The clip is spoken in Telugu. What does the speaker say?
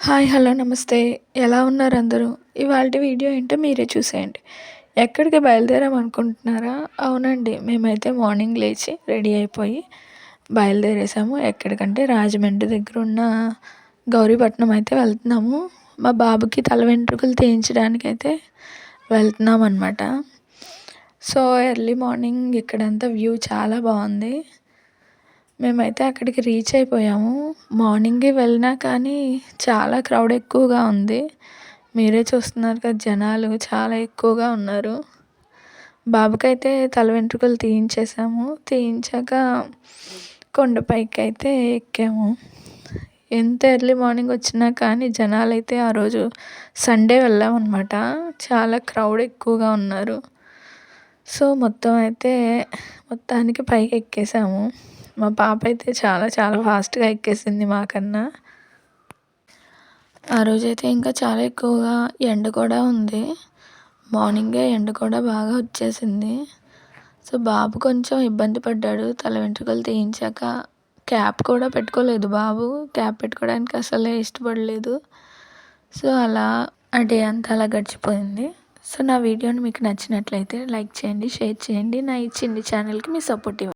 హాయ్ హలో నమస్తే. ఎలా ఉన్నారు అందరూ? ఇవాళ వీడియో ఏంటో మీరే చూసేయండి. ఎక్కడికి బయలుదేరాం అనుకుంటున్నారా? అవునండి మేమైతే మార్నింగ్ లేచి రెడీ అయిపోయి బయలుదేరేసాము. ఎక్కడికంటే రాజమండ్రి దగ్గర ఉన్న గౌరీపట్నం అయితే వెళ్తున్నాము. మా బాబుకి తల వెంట్రుకలు తీయించడానికి అయితే వెళ్తున్నాం అనమాట సో ఎర్లీ మార్నింగ్ ఇక్కడంతా వ్యూ చాలా బాగుంది. మేమైతే అక్కడికి రీచ్ అయిపోయాము. మార్నింగే వెళ్ళినా కానీ చాలా క్రౌడ్ ఎక్కువగా ఉంది. మీరే చూస్తున్నారు కదా జనాలు చాలా ఎక్కువగా ఉన్నారు. బాబుకైతే తల వెంట్రుకలు తీయించేసాము. తీయించాక కొండపైకి అయితే ఎక్కాము. ఎంత ఎర్లీ మార్నింగ్ వచ్చినా కానీ జనాలు అయితే ఆ రోజు సండే వెళ్ళామన్నమాట. చాలా క్రౌడ్ ఎక్కువగా ఉన్నారు. సో మొత్తం అయితే మొత్తానికి పైకి ఎక్కేసాము. మా పాప అయితే చాలా చాలా ఫాస్ట్గా ఎక్కేసింది మాకన్నా. ఆ రోజైతే ఇంకా చాలా ఎక్కువగా ఎండ కూడా ఉంది. మార్నింగే ఎండ కూడా బాగా వచ్చేసింది. సో బాబు కొంచెం ఇబ్బంది పడ్డాడు. తల వెంట్రుకలు తీయించాక క్యాప్ కూడా పెట్టుకోలేదు బాబు. క్యాప్ పెట్టుకోవడానికి అసలే ఇష్టపడలేదు. సో అలా ఆ డే అంతా అలా గడిచిపోయింది. సో నా వీడియోని మీకు నచ్చినట్లయితే లైక్ చేయండి షేర్ చేయండి. నా ఈ చిన్ని ఛానల్కి మీ సపోర్ట్ ఇవ్వండి.